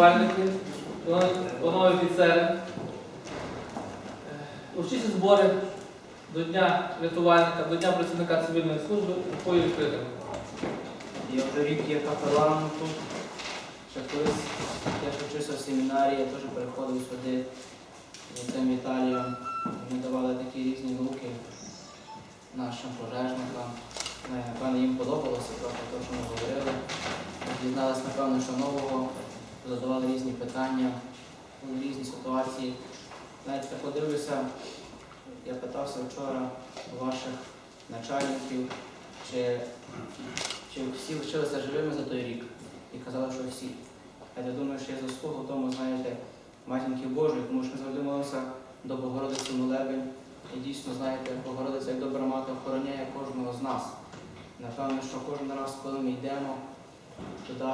рятувальники, панове офіцери. Е, Урочисті збори до Дня рятувальника, до Дня працівника цивільної служби рукою відкритими. Я вже рік є капеланом тут. Ще колись я вчився в семінарі, я теж переходив сюди з цим Віталієм. Ми давали такі різні науки нашим пожежникам. Е, Напевно, їм подобалося трохи те, що ми говорили. Дізналися, напевно, що нового, задавали різні питання, різні ситуації. Навіть я подивлюся, я питався вчора ваших начальників, чи чи всі лишилися живими за той рік? І казали, що всі. А я думаю, що є заслуга в тому, знаєте, матінки Божої, тому що ми завжди молимося до Богородиці Молебень. І дійсно, знаєте, Богородиця як добра мати охороняє кожного з нас. Напевно, що кожен раз, коли ми йдемо туди,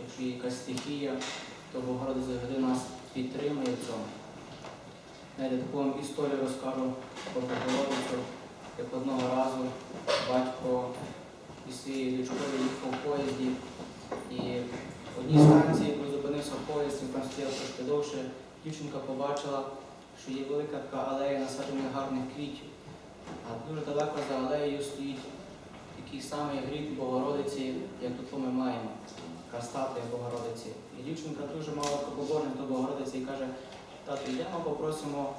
якщо є якась стихія, то Богородиця завжди нас підтримує в цьому. Знаєте, таку вам історію розкажу про Богородицю, як одного разу батько із своєю дочкою їхав в поїзді. І в одній станції, коли зупинився поїзд, він там стояв трошки довше, дівчинка побачила, що є велика така алея насаджених гарних квітів. А дуже далеко за алеєю стоїть такий самий гріб Богородиці, як тут ми маємо, така статуя Богородиці. І дівчинка дуже мало побожна до Богородиці і каже, тату, йдемо, попросимо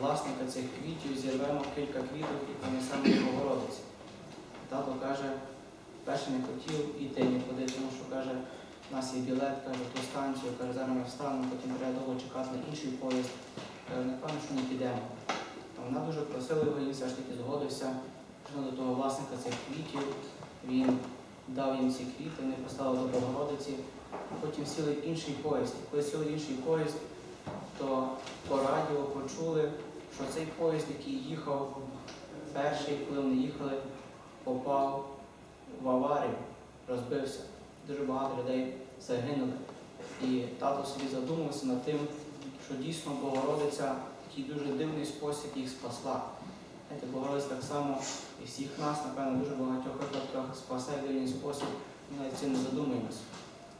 власника цих квітів, зірвемо кілька квіток і понесемо до Богородиці. Тато каже, перше не хотів іти нікуди, тому що каже, у нас є білет, каже, ту станцію, каже, зараз ми встанемо, потім треба довго чекати на інший поїзд. Каже, напевно, що не підемо. А вона дуже просила його, він все ж таки згодився. Пішов до того власника цих квітів, він дав їм ці квіти, вони поставили до Богородиці, потім сіли інший поїзд. Коли сіли інший поїзд, то по радіо почули, що цей поїзд, який їхав перший, коли вони їхали, попав в аварію, розбився. Дуже багато людей загинули. І тато собі задумався над тим, що дійсно Богородиця в такий дуже дивний спосіб їх спасла. Знаєте, Богородиця так само і всіх нас, напевно, дуже багатьох випадках спасе в дивний спосіб, ми навіть цим не задумуємося.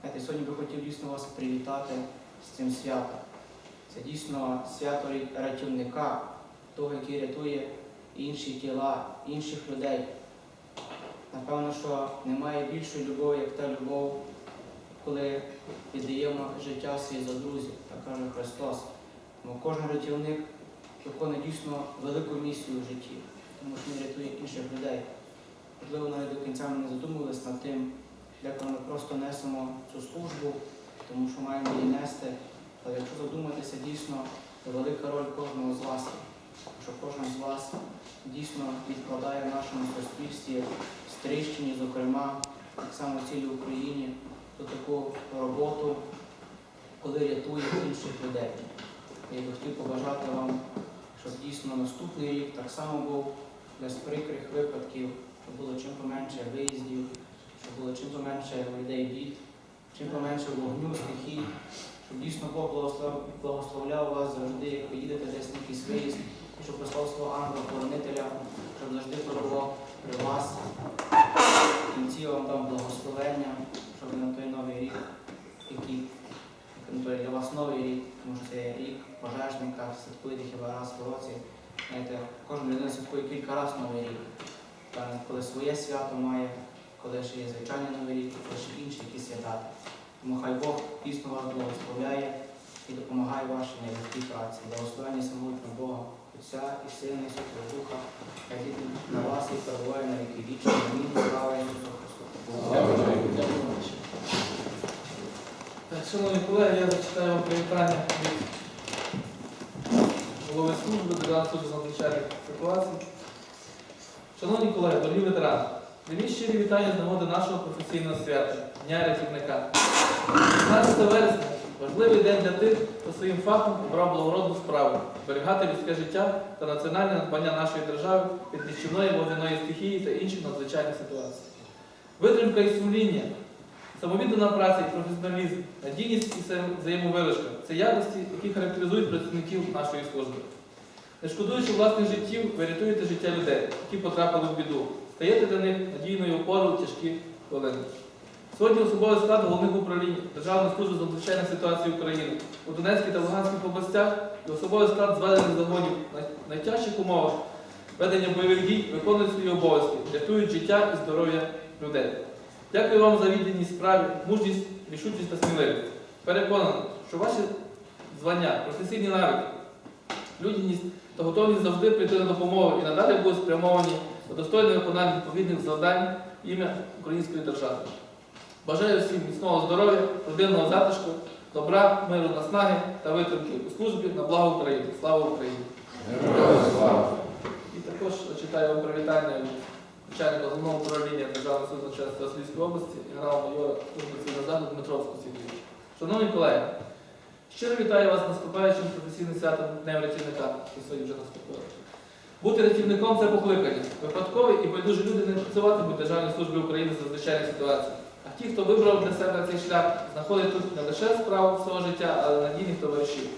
Знаєте, сьогодні би хотів дійсно вас привітати з цим святом. Це дійсно свято рятівника, того, який рятує інші тіла, інших людей. Напевно, що немає більшої любові, як та любов, коли віддаємо життя своє за друзів, так каже Христос. Тому кожен рятівник виконує дійсно велику місію в житті, тому що він рятує інших людей. Можливо, навіть до кінця ми не задумувалися над тим, як ми просто несемо цю службу, тому що маємо її нести. Але якщо задуматися, дійсно велика роль кожного з вас, що кожен з вас дійсно відкладає в нашому суспільстві, в Стрищині, зокрема, так само в цілій Україні, ту таку роботу, коли рятує інших людей. Я хотів побажати вам, щоб дійсно наступний рік так само був без прикрих випадків, щоб було чим поменше виїздів, щоб було чим поменше людей бід, чим поменше вогню, стихій, щоб дійсно Бог благословляв вас завжди, як ви їдете десь на якийсь виїзд, і щоб послав свого ангела-хоронителя, щоб завжди перебував при вас. В кінці вам дам благословення, щоб на той новий рік, який для вас новий рік, тому що це рік пожежника, святкуєте хіба раз в році. Знаєте, кожен людина святкує кілька разів новий рік. Та коли своє свято має, коли ще є звичайний новий рік, коли ще інші якісь свята. Тому хай Бог дійсно вас благословляє і допомагає вашій нелегкій праці. Благословення самотнього Бога, Отця і Сина, і Святого Духа, хай на вас і перебуває на віки вічні. Амінь. Слава Ісусу Христу. Шановні колеги, я зачитаю вам привітання голови служби Державної служби з надзвичайних ситуацій. Шановні колеги, дорогі ветерани, прийміть щирі вітання з нагоди нашого професійного свята Дня рятівника. 16 вересня важливий день для тих, хто своїм фахом обрав благородну справу зберігати людське життя та національне надбання нашої держави від нищівної вогняної стихії та інших надзвичайних ситуацій. Витримка і сумління, самовіддана праця і професіоналізм, надійність і взаєм- взаємовиручка це якості, які характеризують працівників нашої служби. Не шкодуючи власних життів, ви рятуєте життя людей, які потрапили в біду, стаєте для них надійною опорою тяжкі хвилини. Сьогодні особовий склад головних управлінь Державної служби з надзвичайних ситуацій України у Донецькій та Луганських областях і особовий склад зведених загонів на найтяжчих умовах ведення бойових дій виконують свої обов'язки, рятують життя і здоров'я людей. Дякую вам за відданість справі, мужність, рішучість та сміливість. Переконаний, що ваші звання, професійні навики, людяність та готовність завжди прийти на допомогу і надалі будуть спрямовані на достойне виконання відповідних завдань ім'я української держави. Бажаю всім міцного здоров'я, родинного затишку, добра, миру, наснаги та витримки у службі на благо України. Слава Україні! І також читаю вам привітання начальника головного управління Державної служби начальства Російської області, генерал-майора служби захисту Дмитровського Сергійовича. Шановні колеги, щиро вітаю вас з наступаючим професійним святом Днем рятівника, що сьогодні вже наступило. Бути рятівником це покликання. Випадкові і байдужі люди не працюватимуть Державній службі України з надзвичайних ситуацій. А ті, хто вибрав для себе цей шлях, знаходять тут не лише справу свого життя, але й надійних товаришів.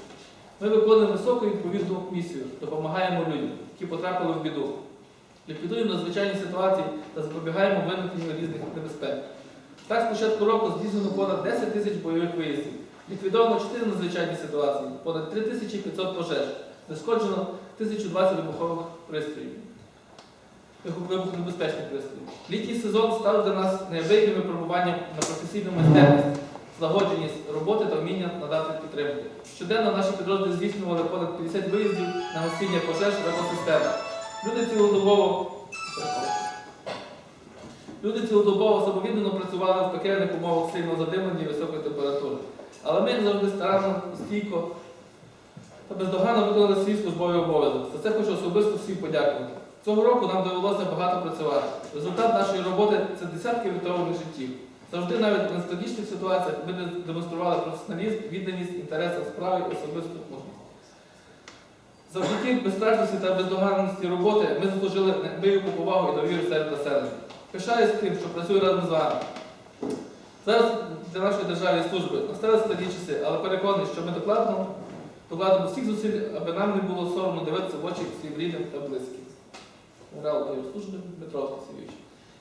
Ми виконуємо високу відповідну місію, допомагаємо людям, які потрапили в біду. Ліквідуємо надзвичайні ситуації та запобігаємо виникненню різних небезпек. Так, з початку року здійснено понад 10 тисяч бойових виїздів, ліквідовано 4 надзвичайні ситуації, понад 3500 пожеж, знешкоджено 1020 вибухових пристроїв, вибух- вибухонебезпечних пристроїв. Літній сезон став для нас неабияким випробуванням на професійну майстерність, злагодженість роботи та вміння надати підтримку. Щоденно наші підрозділи здійснювали понад 50 виїздів на гасіння пожеж в екосистемах. Люди цілодобово Люди цілодобово самовіддано працювали в пекельних умовах сильного задимлення і високої температури. Але ми завжди старанно, стійко та бездоганно виконали свій службовий обов'язок. За це хочу особисто всім подякувати. Цього року нам довелося багато працювати. Результат нашої роботи це десятки врятованих життів. Завжди навіть в найскладніших ситуаціях ми демонстрували професіоналізм, відданість, інтересам справи особисту мужність. Завдяки безстрашності та бездоганності роботи ми заслужили неабияку повагу і довіру серед населення. Пишаюсь тим, що працюю разом з вами. Зараз для нашої держави служби настали складні часи, але переконаний, що ми докладно докладемо всіх зусиль, аби нам не було соромно дивитися в очі своїм рідним та близьким. Генерал майор служби Дмитро Олексійович.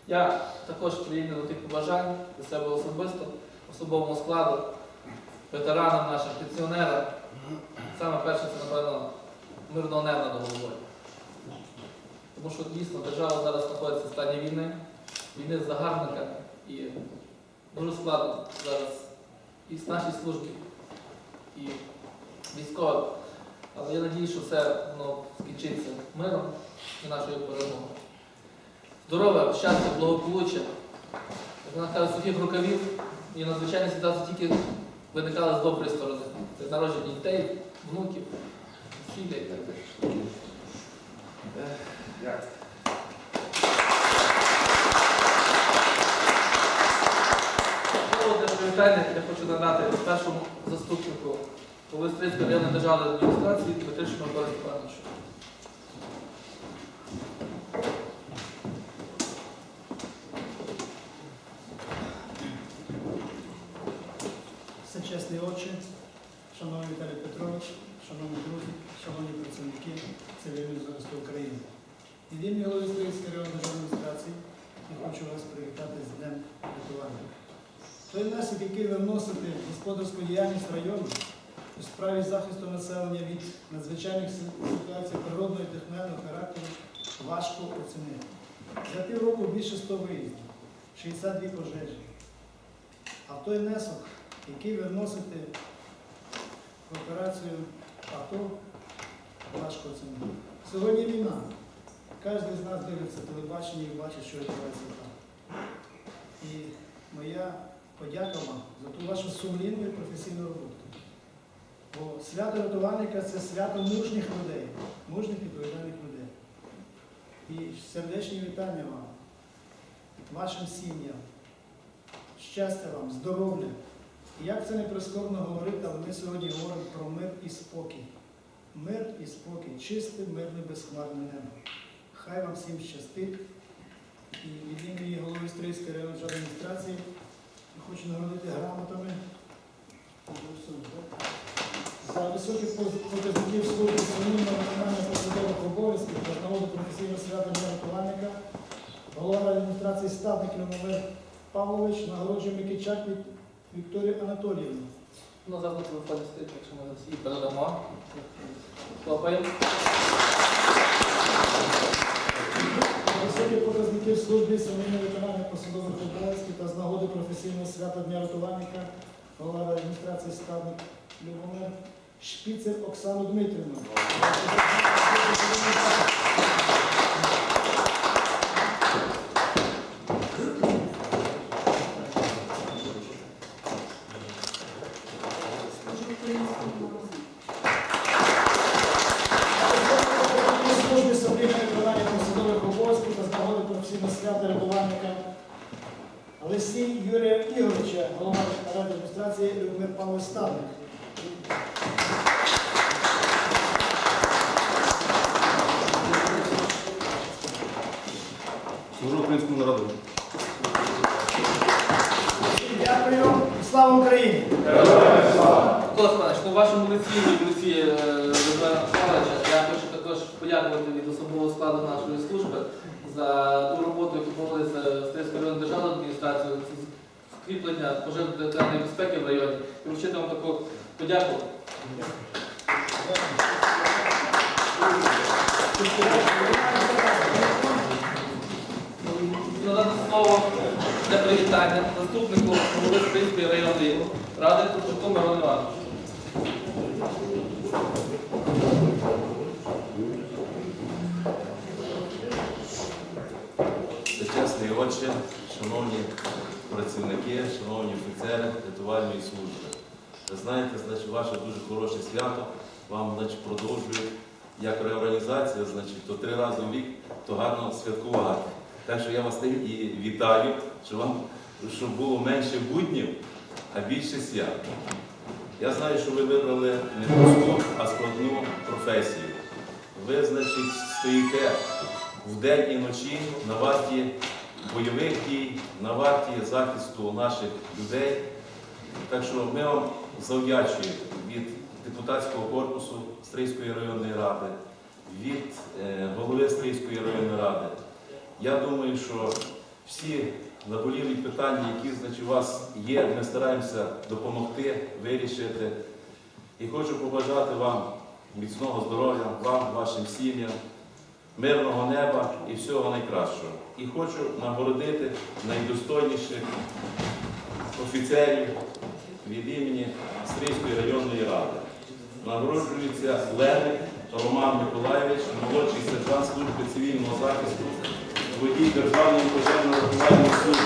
Я також приєднаний до тих побажань для себе особисто, особовому складу, ветеранам нашим, пенсіонерам. Саме перше це, напевно, мирного неба над головою. Тому що дійсно держава зараз знаходиться в стані війни, війни з загарбниками і дуже складно зараз і з нашій службі, і військовим. Але я надію, що все воно скінчиться миром і нашою перемогою. Здоров'я, щастя, благополуччя. Вона сухих рукавів і надзвичайні ситуації тільки виникали з доброї сторони. Це народження дітей, внуків, привітання я хочу надати першому заступнику голови Стрийської районної державної адміністрації Петричному Борису Степановичу. Всечесний отче, шановний Віталій Петрович, шановні друзі, шановні працівники цивільної захисту України. Від імені голови Стрийської районної державної адміністрації я хочу вас привітати з Днем рятування. Той внесок, який ви вносите в господарську діяльність району у справі захисту населення від надзвичайних ситуацій природного і техногенного характеру, важко оцінити. За півроку більше 100 виїздів, 62 пожежі. А той внесок, який ви вносите в операцію АТО, важко оцінити. Сьогодні війна. Кожен з нас дивиться телебачення і бачить, що відбувається там. І моя подяка вам за ту вашу сумлінну і професійну роботу. Бо свято рятувальника це свято мужніх людей, мужніх відповідальних людей. І сердечні вітання вам, вашим сім'ям, щастя вам, здоров'я. І як це не прискорбно говорити, але ми сьогодні говоримо про мир і спокій. Мир і спокій, чисте, мирне, безхмарне небо. Хай вам всім щастить. І від імені голови Стрийської районної адміністрації хочу нагородити грамотами за високі показники в службі сумлінного виконання посадових обов'язків та з професійного свята рятувальника голова адміністрації ставників номер Павлович нагороджує Микичак Вік- Вікторію Анатоліївну. Ну, на стоїть, якщо ми її передамо. Хлопаємо. Високі показники в службі сумлінне виконання посадових обов'язків та з нагоди професійного свята Дня рятувальника голова адміністрації складник Любомир Шпіцер Оксану Дмитрівну. У службі сумлінне виконання посадових обов'язків та з нагоди професійного свята рятувальника Лисій Юрія Ігоровича, голова ради адміністрації Любомир Павлович Ставник. Служу українському народу. Дякую. Слава Україні! Микола Степанович, ну в вашому лиці і в лиці е, Володимира Павловича я хочу також подякувати від особового складу нашої служби за ту роботу, яку проводиться Стрийською районною державною адміністрацією, це скріплення пожежно-територіальної безпеки в районі. І вручити вам таку подяку. Надати слово для привітання заступнику голови Стрийської районної ради Турчаку Мирону Івановичу. Чесний отче, шановні працівники, шановні офіцери рятувальної служби. Ви знаєте, значить, ваше дуже хороше свято. Вам значить, продовжують як реорганізація, значить, то три рази в рік то гарно святкувати. Так що я вас і вітаю, щоб вам щоб було менше буднів, а більше свят. Я знаю, що ви вибрали не просту, а складну професію. Ви, значить, стоїте вдень і вночі на варті бойових дій, на варті захисту наших людей. Так що ми вам завдячуємо від депутатського корпусу Стрийської районної ради, від е, голови Стрийської районної ради. Я думаю, що всі наболілі питання, які значить, у вас є, ми стараємося допомогти вирішити. І хочу побажати вам міцного здоров'я, вам, вашим сім'ям, мирного неба і всього найкращого. І хочу нагородити найдостойніших офіцерів від імені Стрийської районної ради. Нагороджується Леник Роман Миколаєвич, молодший сержант служби цивільного захисту, водій Державної пожежно-рятувальної служби.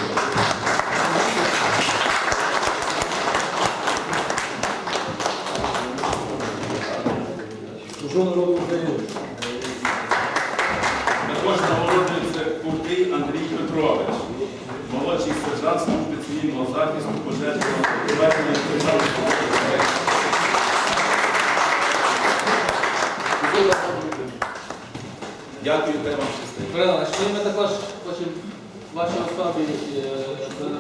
Служу народу України. Також нагороджується Куртий Андрій Петрович, молодший сержант служби цивільного захисту пожежного рятувальної державної. Дякую, хай вам щастить. Мирона, що ми також хочемо вашій особі е,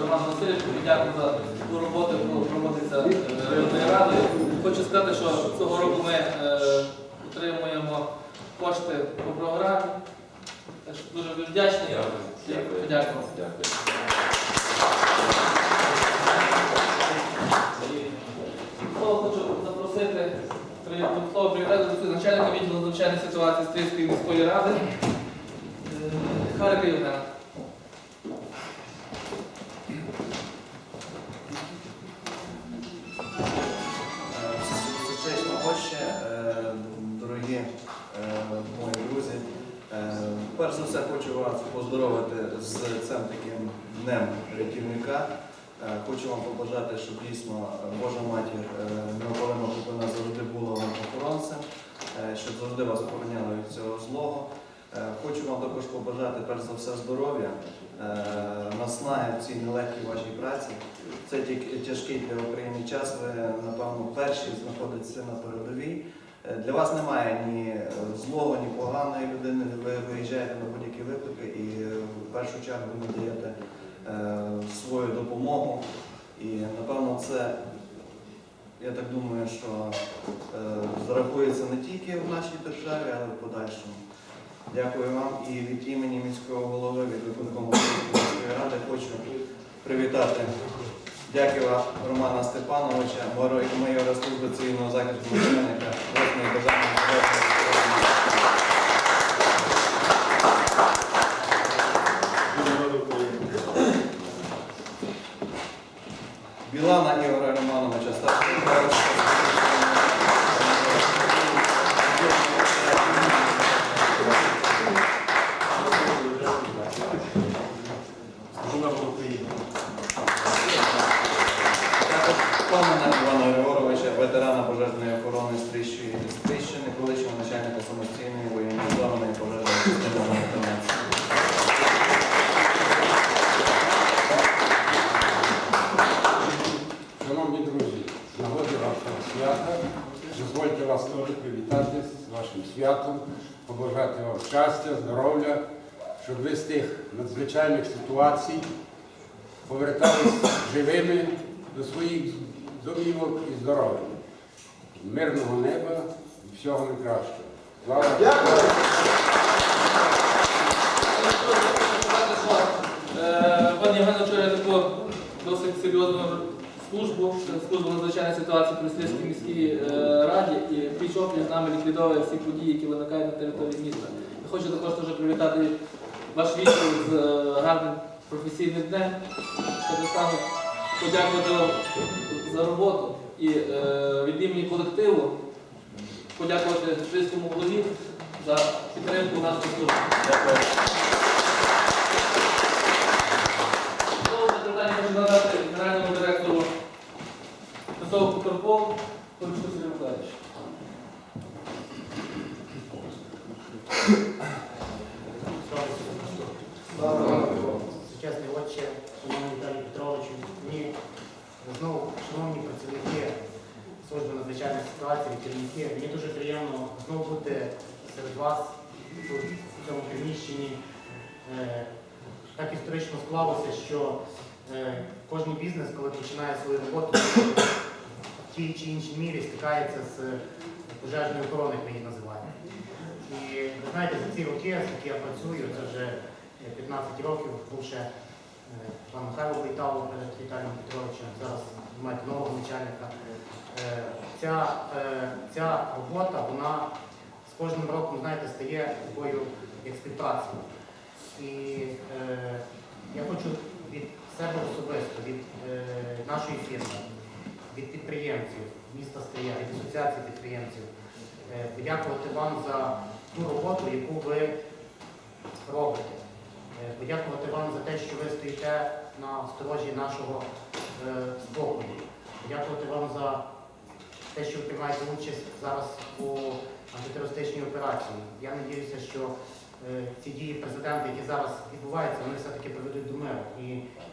Роману Васильовичу подякувати за ту роботу, яку проводиться е, районною радою. Хочу сказати, що цього року ми е, отримуємо кошти по програмі. Так вдячні. Дякую. Дякую. Слово хочу запросити до привітати начальника відділу надзвичайної ситуації Стрийської міської ради е, Харика Євгена. Таким днем рятівника. Е, Хочу вам побажати, щоб дійсно е, Божа матір е, неопалимо вона завжди була вам охоронцем, щоб завжди вас охороняла від цього злого. Хочу вам також побажати перш за все здоров'я, наснаги в цій нелегкій вашій праці. Це тільки тяжкий для України час. Ви, напевно, перші знаходитеся на передовій. Е, Для вас немає ні е, злого, ні поганої людини. Ви виїжджаєте на будь-які виклики і е, в першу чергу надаєте свою допомогу. І напевно це, я так думаю, що зарахується не тільки в нашій державі, але й в подальшому. Дякую вам і від імені міського голови, від виконкому міської ради хочу привітати Дякова Романа Степановича, майора служби цивільного захисту начальника 8-ї державної податкової Білана Ігоря Романовича, старший товариш. Також Памена Івана Григоровича, ветерана пожежної охорони Стрищої Стрищини, колишнього начальника самостійної воєнізованої пожежної частини номер 13. Шановні друзі, з нагоди вашого свята, дозвольте вас теж привітати з вашим святом, побажати вам щастя, здоров'я, щоб ви з тих надзвичайних ситуацій повертались живими до своїх домівок і здоровими. Мирного неба і всього найкращого. Слава! Е, Пан Євген очолює таку досить серйозну службу, службу надзвичайної ситуації при Слизькій міській е, раді і пліч опліч з нами ліквідовує всі події, які виникають на території міста. Хочу також теж привітати ваш відділ з е, гарним професійним днем. Так само подякувати за роботу і е, від імені колективу подякувати Слизькому голові за підтримку нашої служби. Питання хочу надати генеральному директору ТСО «Укрпол» Полічку Сергію Миколаївичу. Сучасний отче, шановний Віталій Петровичу, знову, шановні працівники служби надзвичайних ситуацій, керівники, мені дуже приємно знову бути серед вас в цьому приміщенні. Е, Так історично склалося, що е, кожен бізнес, коли починає свою роботу, в тій чи іншій мірі стикається з пожежною охороною, як ми її називаємо. І ви знаєте, за ці роки, скільки я працюю, це вже 15 років, бувши е, пан Михайло Войтало перед Віталієм Петровичем, зараз маєте нового начальника. Е, Ця, е, ця робота, вона з кожним роком, знаєте, стає такою як. І е, я хочу від себе особисто, від е, нашої фірми, від підприємців міста Стрия, від асоціації підприємців, е, подякувати вам за ту роботу, яку ви робите. Е, Подякувати вам за те, що ви стоїте на сторожі нашого е, спокою. Подякувати вам за те, що ви приймаєте участь зараз у антитерористичній операції. Я сподіваюся, що е, ці дії президента, які зараз відбуваються, вони все-таки приведуть до миру і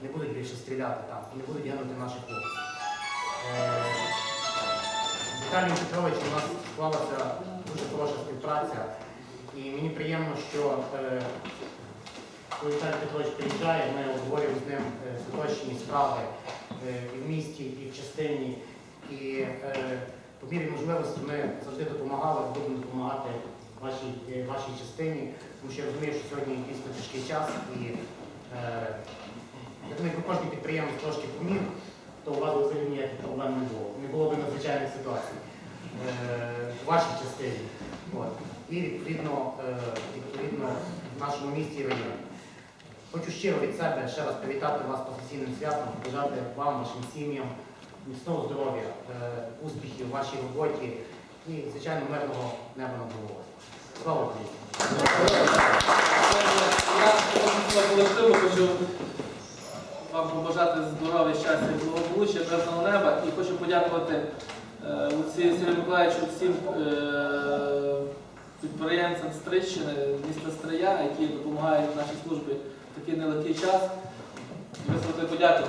не будуть більше стріляти там, і не будуть гинути наші хлопці. Е, з Віталієм Петровичем у нас склалася дуже хороша співпраця. І мені приємно, що е, коли Петрович приїжджає, ми обговорюємо з ним е, поточні справи е, і в місті, і в частині. І е, по мірі можливості ми завжди допомагали, будемо допомагати вашій, е, вашій частині, тому що я розумію, що сьогодні дійсно тяжкий час. І е, я думаю, якби кожен підприємець трошки поміг, то у вас взагалі ніяких проблем не було. Не було б надзвичайних ситуацій е, в вашій частині. От. І відповідно, е, відповідно в нашому місті і районі. Хочу щиро від себе ще раз привітати вас професійним святом, побажати вам, вашим сім'ям міцного здоров'я, е, успіхів у вашій роботі і, звичайно, мирного неба над головою. Слава Україні! Я хочу вам побажати здоров'я, щастя благополуччя, мирного неба і хочу подякувати е, Олексію Сергію Миколаївичу всім підприємцям Стрищини, міста Стрия, які допомагають нашій службі в такий нелегкий час. Висловити подяку.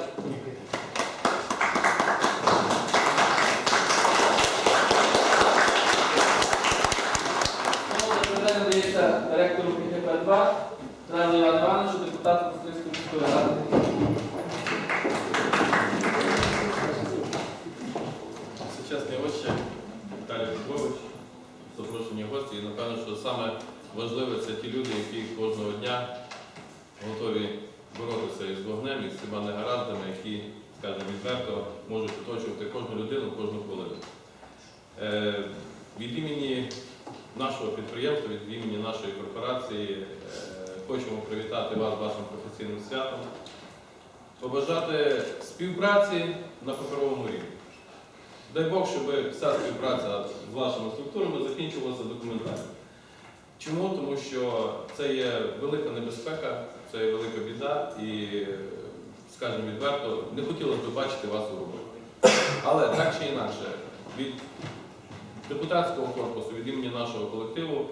Слово для питання дається ректору КГП-2, Треву Івану Івановичу, депутату Костинської міської ради. Сучасний отче Віталій Петрович, запрошені гості. І напевно, що саме важливе це ті люди, які кожного дня готові боротися із вогнем, із всіма негараздами, відверто можуть оточувати кожну людину, кожну хвилину. Е, Від імені нашого підприємства, від імені нашої корпорації е, хочемо привітати вас вашим професійним святом, побажати співпраці на паперовому рівні. Дай Бог, щоб вся співпраця з вашими структурами закінчилася документально. Чому? Тому що це є велика небезпека, це є велика біда і, скажімо відверто, не хотілося б бачити вас у роботі. Але так чи інакше, від депутатського корпусу, від імені нашого колективу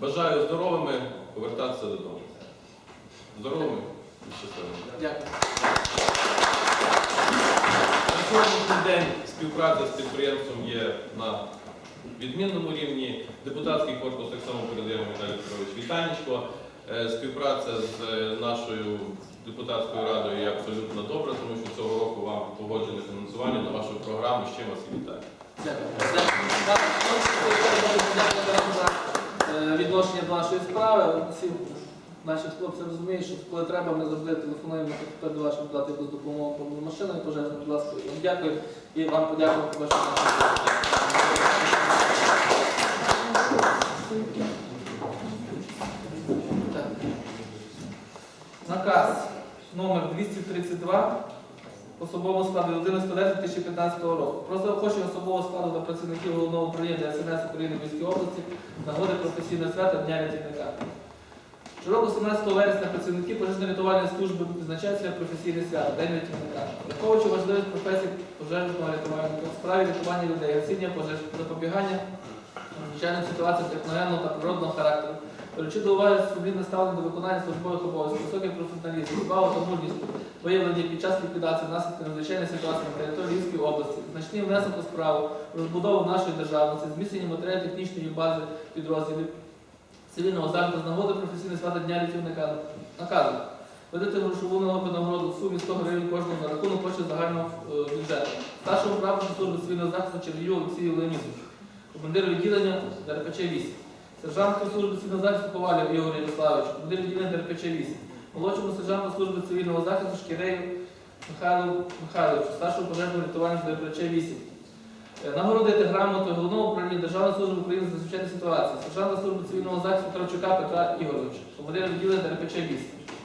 бажаю здоровими повертатися додому. Здоровими і щасливими. Дякую. На сьогоднішній день співпраця з підприємством є на відмінному рівні. Депутатський корпус так само передає Віталій Петрович Вітанічко. Е, Співпраця з е, нашою депутатською радою є абсолютно добра, тому що цього року вам погоджене фінансування на вашу програму. Ще вас і вітаю. Дякую. Е, відношення до нашої справи. Наші хлопці розуміють, що коли треба, ми завжди телефонуємо до вашого дати якусь допомогу повною машиною пожежною. Будь ласка, вам дякую і вам подякую за вашу. Наказ номер 232 особового складу 11.10.2015 року. Про заохочення особового складу та працівників головного управління ДСНС України Львівській області нагоди професійного свята Дня рятівника. Щороку 17 вересня працівники пожежно-рятувальної служби відзначають своє професійне свято День рятівника. Враховуючи важливість професії пожежного рятувальника в справі рятування людей, гасіння пожеж, запобігання надзвичайним ситуаціям техногенного та природного характеру, беручи до уваги сумлінне ставлення до виконання службових обов'язків, високий професіоналізм, увагу та мужність, виявлені під час ліквідації наслідків надзвичайної ситуації на території Львівської області, значний внесок у справу, розбудову нашої державності, зміцнення матеріально-технічної бази підрозділів цивільного захисту з нагоди професійного свята Дня рятівника наказу. Видати грошову нагороду в сумі 100 гривень кожному на рахунок коштів загального е, бюджету. Старшому прапору служби цивільного захисту Червію Олексію Леонідовичу, командиру відділення ДРПЧ 8, сержанту служби цивільного захисту Ковалів Ігорю Ярославовичу, командиру відділення ДРПЧ 8, молодшому сержанту служби цивільного захисту Шкірею Михайлу Михайловичу, старшому пожежному рятувальнику ДРПЧ 8. Е, Нагородити грамотою головного управління Державної служби України з надзвичайних ситуацій, сержанта служби цивільного захисту Кравчука Петра Ігоровича, командира відділення ДРПЧ 8.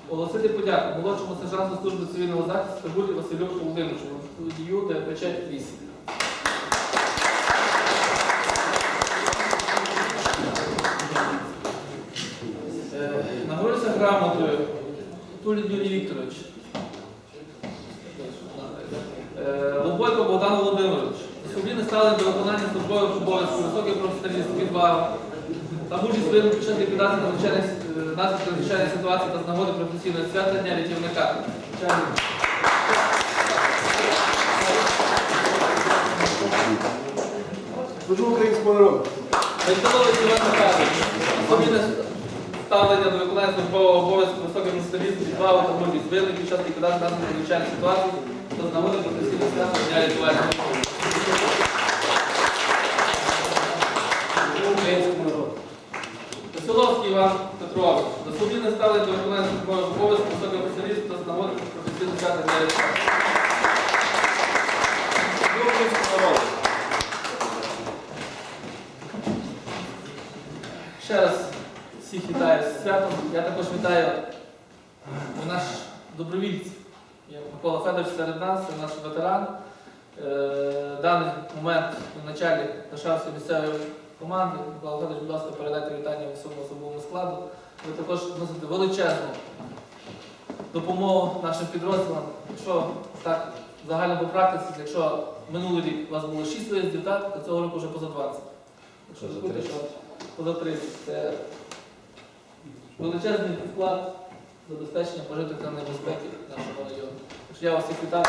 Оголосити подяку молодшому сержанту служби цивільного захисту Стабулі Василю Володимировичу, водію ДРПЧ 8. Е, Нагородиться грамотою Тулі Юрій Вікторович. Е, Лобойко Богдан Володимирович. Сумлінне ставлення до виконання службових обов'язків, високий професіоналізм, відвага та мужність своїм час ліквідації наслідків надзвичайних ситуацій та з нагоди професійного свята Дня рятівника. Служу українському народу. Військовий Іван Михайлович. Сумлінне ставлення до виконання службового обов'язку, високий професіоналізм, відвага та мужність своїм під час ліквідації наслідків надзвичайних ситуацій та з нагоди професійного свята Дня рятувальника. українському народу. Веселовський Іван Петрович. Ставлення до службових обов'язків високого спеціалісту та з нагоди професійного свята для. Народу. Ще раз всіх вітаю з святом. Я також вітаю наш добровільців. Микола Федорович серед нас, це наш ветеран. Е, даний момент начальник Ташавської місцевої команди. Микола Федорович, будь ласка, передайте вітання всьому особовому складу. Ви також носите величезну допомогу нашим підрозділам. Якщо так загально по практиці, якщо минулий рік у вас було 6 виїздів, так, то цього року вже поза 20. Якщо Поза рахуйте, 30. що поза 30. Це величезний вклад забезпечення пожежної безпеки нашого району. Я вас всіх вітаю.